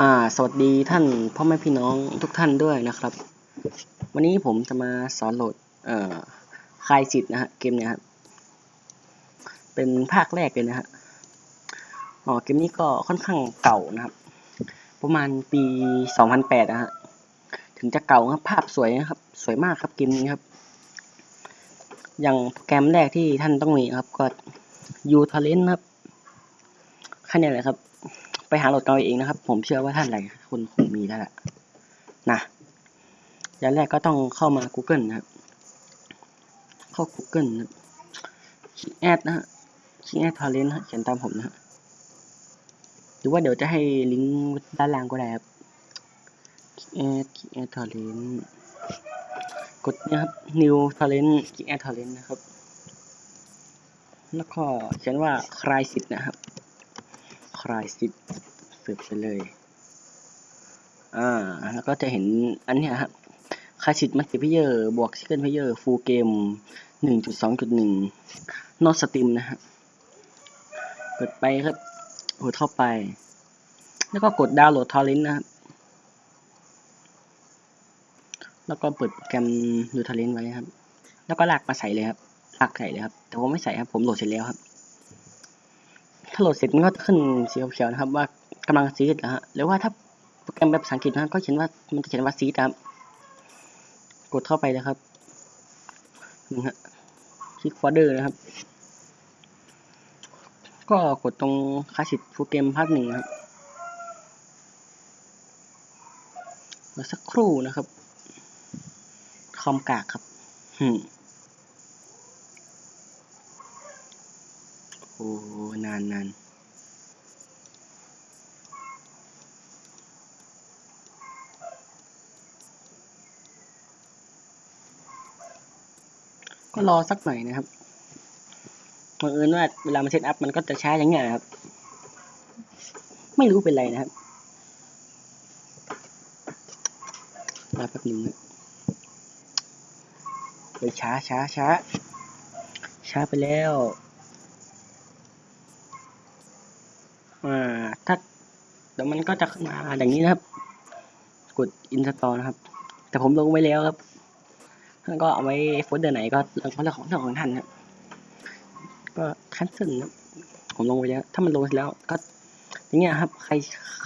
อ่าสวัสดีท่านพ่อแม่พี่น้องทุกท่านด้วยนะครับ วันนี้ผมจะมาสอนโหลดเอ่อคลายสิทธิ์นะฮะเกมเนี้ยครับเป็นภาคแรกเลยนะฮะอ๋อเกมนี้ก็ค่อนข้างเก่านะครับ ประมาณปี 2008นะฮะถึงจะเก่าครับภาพสวยนะครับ สวยมากครับเกมนี้ครับ อย่างโปรแกรมแรกที่ท่านต้องมีครับก็ u t a l e n t ครับแค่นี้แหละครับ ไปหาโหลดกันเอาเองนะครับ ผมเชื่อว่าท่านหลายคนคงมีแล้วแหละนะอย่างแรกก็ต้องเข้ามา Google นะครับ เข้า Google นะครับคีแอดนะฮะคีแอดทอร์เรนต์เขียนตามผมนะฮะหรือว่าเดี๋ยวจะให้ลิงก์ด้านล่างก็ได้ครับคีแอดคีแอดทอร์เรนต์กดนี่ยครับ new torrent คีแอดทอร์เรนต์นะครับ แล้วก็เขียนว่าคลายสิทธิ์นะครับ ลายสิทธิ์เสิร์ฟไปเลย อ่า แล้วก็จะเห็นอันเนี้ยครับคายสิทธิ์มัลติเพเยอร์บวกซิเกิลเพเยอร์ฟูลเกมหนึ่งจุดสองจุดหนึ่งนอตสตรีมนะฮะกดไปครับกดเข้าไป แล้วก็กดดาวน์โหลดทอร์เรนต์นะครับ แล้วก็เปิดโปรแกรมดูทอร์เรนต์ไว้ครับ แล้วก็ลากมาใส่เลยครับลากใส่เลยครับ แต่ผมไม่ใส่ครับ ผมโหลดเสร็จแล้วครับ ถ้าโหลดเสร็จมันก็ขึ้นสีเขียวๆนะครับ ว่ากำลังซีดนะฮะหรือว่าถ้าโปรแกรมแบบภาษาอังกฤษนะก็เขียนว่ามันจะเขียนว่าซีดครับกดเข้าไปเลยครับนี่ฮะคลิกโฟอร์เดอร์นะครับ ก็กดตรงคลาสสิกฟูเกมพาร์ทหนึ่งนะครับสักครู่นะครับ คอมกากครับหื โอ้นานนานก็รอสักหน่อยนะครับบังเอิญว่าเวลามันเซตอัพมันก็จะช้าอย่างเงี้ยครับ ไม่รู้เป็นไรนะครับรอแป๊บหนึงนะไปช้าช้าช้าช้าไปแล้ว อ่าถ้าเดี๋ยวมันก็จะขึ้นมาอย่างนี้นะครับ กด install นะครับ แต่ผมลงไว้แล้วครับท่านก็เอาไว้โฟลเดอร์ไหนก็เรื่องของเรื่องของท่านครับ ก็คันเซิลนะผมลงไว้แล้ว ถ้ามันลงแล้วก็อย่างเงี้ยครับ ใคร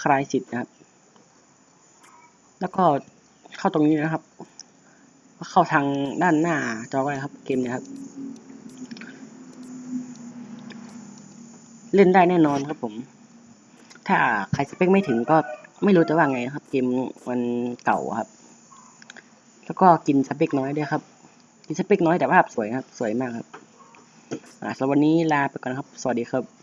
คลายสิทธิ์นะครับ แล้วก็เข้าตรงนี้นะครับ เข้าทางด้านหน้าจอก็ได้ครับ เกมเนี้ครับ เล่นได้แน่นอนครับผม ถ้าใครสเปคไม่ถึงก็ไม่รู้จะว่าไงครับ เกมมันเก่าครับ แล้วก็กินสเปคน้อยด้วยครับ กินสเปคน้อยแต่ภาพสวยครับ สวยมากครับอ่าสำหรับวันนี้ลาไปก่อนครับ สวัสดีครับ